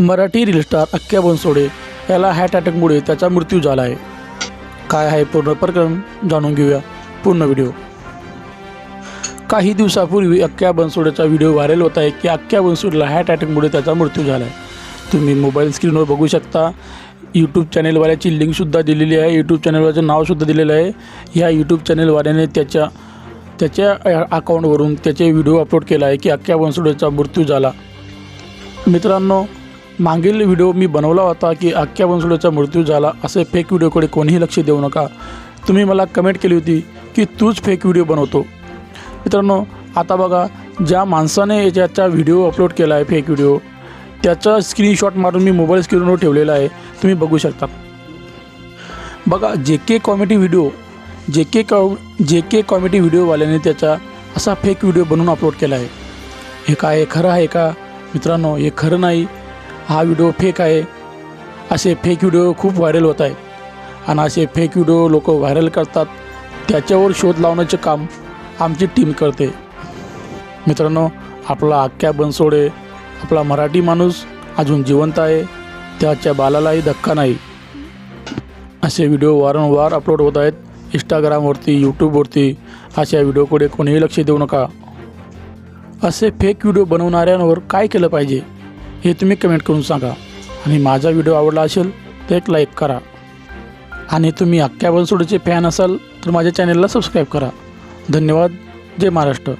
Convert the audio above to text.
Marathi reel star अख्ख्या बनसोडे याला hat अटॅकमुळे त्याचा मृत्यू झाला आहे काय आहे पूर्ण प्रकरण जाणून घेऊया. पूर्ण व्हिडिओ काही दिवसापूर्वी अख्ख्या बनसोडेचा व्हिडिओ व्हायरल होत आहे की अख्ख्या बनसोडेला हॅट अटॅकमुळे त्याचा मृत्यू झाला आहे तुम्ही मोबाईल स्क्रीनवर बघू शकता. यूट्यूब चॅनेलवाल्याची लिंकसुद्धा दिलेली आहे. यूट्यूब चॅनेलवाल्याचं नावसुद्धा दिलेलं आहे. ह्या यूट्यूब चॅनेलवाल्याने त्याच्या त्याच्या अकाउंटवरून त्याचे व्हिडिओ अपलोड केला आहे की अख्ख्या बनसोडेचा मृत्यू झाला. मित्रांनो मागील व्हिडिओ मी बनवला होता की अख्ख्या बनसोडेचा मृत्यू झाला असे फेक व्हिडिओकडे कोणीही लक्ष देऊ नका. तुम्ही मला कमेंट केली होती की तूच फेक व्हिडिओ बनवतो. मित्रांनो आता बघा ज्या माणसाने याच्याचा व्हिडिओ अपलोड केला आहे फेक व्हिडिओ त्याचा स्क्रीनशॉट मारून मी मोबाईल स्क्रीनवर ठेवलेला आहे. तुम्ही बघू शकता. बघा जे के कॉमेडी व्हिडिओ जे के कॉ जे के कॉमेडी व्हिडिओवाल्याने त्याचा असा फेक व्हिडिओ बनवून अपलोड केला आहे. हे काय हे खरं आहे का? मित्रांनो हे खरं नाही. हा व्हिडिओ फेक आहे. असे फेक व्हिडिओ खूप व्हायरल होत आहे. आणि असे फेक व्हिडिओ लोक व्हायरल करतात. त्याच्यावर शोध लावण्याचे काम आमची टीम करते. मित्रांनो आपला अख्ख्या बनसोडे आपला मराठी माणूस अजून जिवंत आहे. त्याच्या बालालाही धक्का नाही. असे व्हिडिओ वारंवार अपलोड होत आहेत. इंस्टाग्रामवरती यूट्यूबवरती अशा व्हिडिओकडे कोणीही लक्ष देऊ नका. असे फेक व्हिडिओ बनवणाऱ्यांवर काय केलं पाहिजे? हे तुम्ही कमेंट करून सांगा. आणि माझा व्हिडिओ आवडला असेल तर एक लाईक करा. आणि तुम्ही अख्ख्या बनसोडीचे फॅन असाल तर माझ्या चॅनलला सबस्क्राईब करा. धन्यवाद. जय महाराष्ट्र.